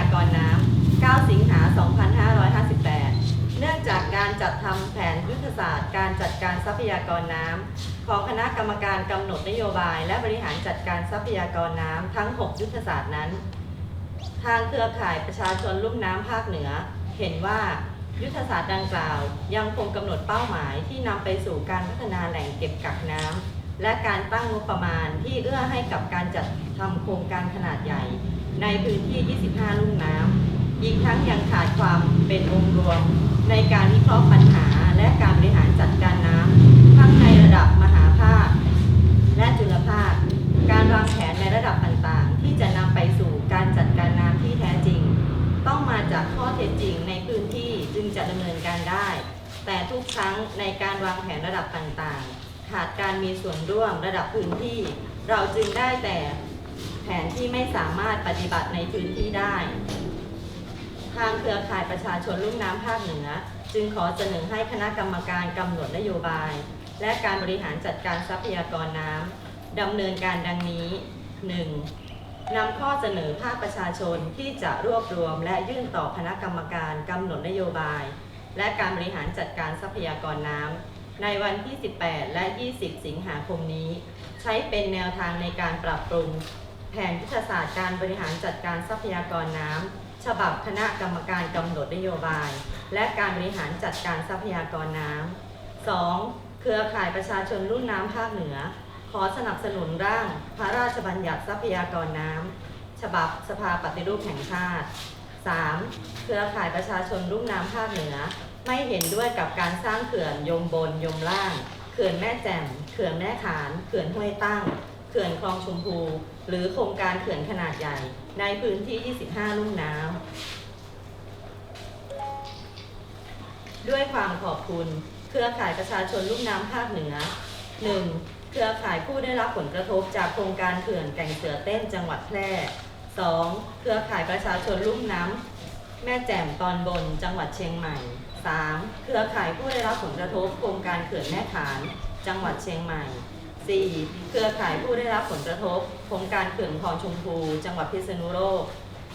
ากรน้ำ 9 สิงหา 2558 เนื่องจากการจัดทำแผนยุทธศาสตร์ การจัดการทรัพยากรน้ำของคณะกรรมการกำหนดนโยบาย และบริหารจัดการทรัพยากรน้ำทั้ง 6 ยุทธศาสตร์นั้น ทางเครือข่ายประชาชนลุ่มน้ำภาคเหนือ เห็นว่ายุทธศาสตร์ดังกล่าว ยังคงกำหนดเป้าหมายที่นำไปสู่การพัฒนาแหล่งเก็บกักน้ำและการตั้งงบประมาณที่เอื้อให้กับการจัดทำโครงการขนาดใหญ่ ในพื้นที่ 25 ลุ่มน้ำอีกทั้งยังขาดความเป็นองค์รวม ในการวิเคราะห์ปัญหาและการบริหารจัดการน้ำทั้งในระดับมหาภาค และจุลภาค การวางแผนในระดับต่างๆ ที่จะนำไปสู่การจัดการน้ำที่แท้จริง ต้องมาจากข้อเท็จจริงในพื้นที่จึงจะดำเนินการได้ แต่ทุกครั้งในการวางแผนระดับต่างๆ ขาดการมีส่วนร่วมระดับพื้นที่ เราจึงได้แต่ ผนที่ไม่สามารถปฏิบัติในพื้นที่ได้ ทางเครือข่ายประชาชนลุ่มน้ำภาคเหนือ จึงขอเสนอให้คณะกรรมการกำหนดนโยบาย และการบริหารจัดการทรัพยากรน้ำดำเนินการดังนี้ 1. นำข้อเสนอภาคประชาชนที่จะรวบรวมและยื่นต่อคณะกรรมการกำหนดนโยบาย และการบริหารจัดการทรัพยากรน้ำในวันที่ 18 และ 20 สิงหาคมนี้ ใช้เป็นแนวทางในการปรับปรุง แผนยุทธศาสตร์การบริหารจัดการทรัพยากรน้ำ ฉบับคณะกรรมการกำหนดนโยบาย และการบริหารจัดการทรัพยากรน้ำ 2. เครือข่ายประชาชนรุ่นน้ำภาคเหนือ ขอสนับสนุนร่าง พระราชบัญญัติทรัพยากรน้ำ ฉบับสภาปฏิรูปแห่งชาติ 3. เครือข่ายประชาชนรุ่มน้ำภาคเหนือ ไม่เห็นด้วยกับการสร้างเขื่อนยมบนยมล่าง เขื่อนแม่แจ่ม เขื่อนแม่ขาน เขื่อนห้วยตั้ง เขื่อนคลองชมพู หรือโครงการเขื่อนขนาดใหญ่ ในพื้นที่ 25 ลุ่มน้ำด้วยความขอบคุณ เครือข่ายประชาชนลุ่มน้ำภาคเหนือ 1. เครือข่ายผู้ได้รับผลกระทบจากโครงการเขื่อนแก่งเสือเต้นจังหวัดแพร่ 2. เครือข่ายประชาชนลุ่มน้ำแม่แจ่มตอนบนจังหวัดเชียงใหม่ 3. เครือข่ายผู้ได้รับผลกระทบโครงการเขื่อนแม่ขาน จังหวัดเชียงใหม่ 4. เครือข่ายผู้ได้รับผลกระทบ โครงการเขื่อนคลองชมพู จังหวัดพิษณุโลก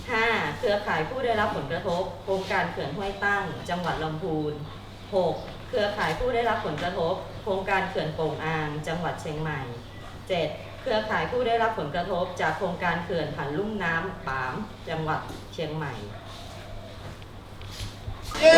5. เครือข่ายผู้ได้รับผลกระทบ โครงการเขื่อนห้วยตั้ง จังหวัดลำพูน 6. เครือข่ายผู้ได้รับผลกระทบ โครงการเขื่อนโป่งอ่าง จังหวัดเชียงใหม่ 7. เครือข่ายผู้ได้รับผลกระทบ จากโครงการเขื่อนผ่านลุ่มน้ำปาม จังหวัดเชียงใหม่ เย้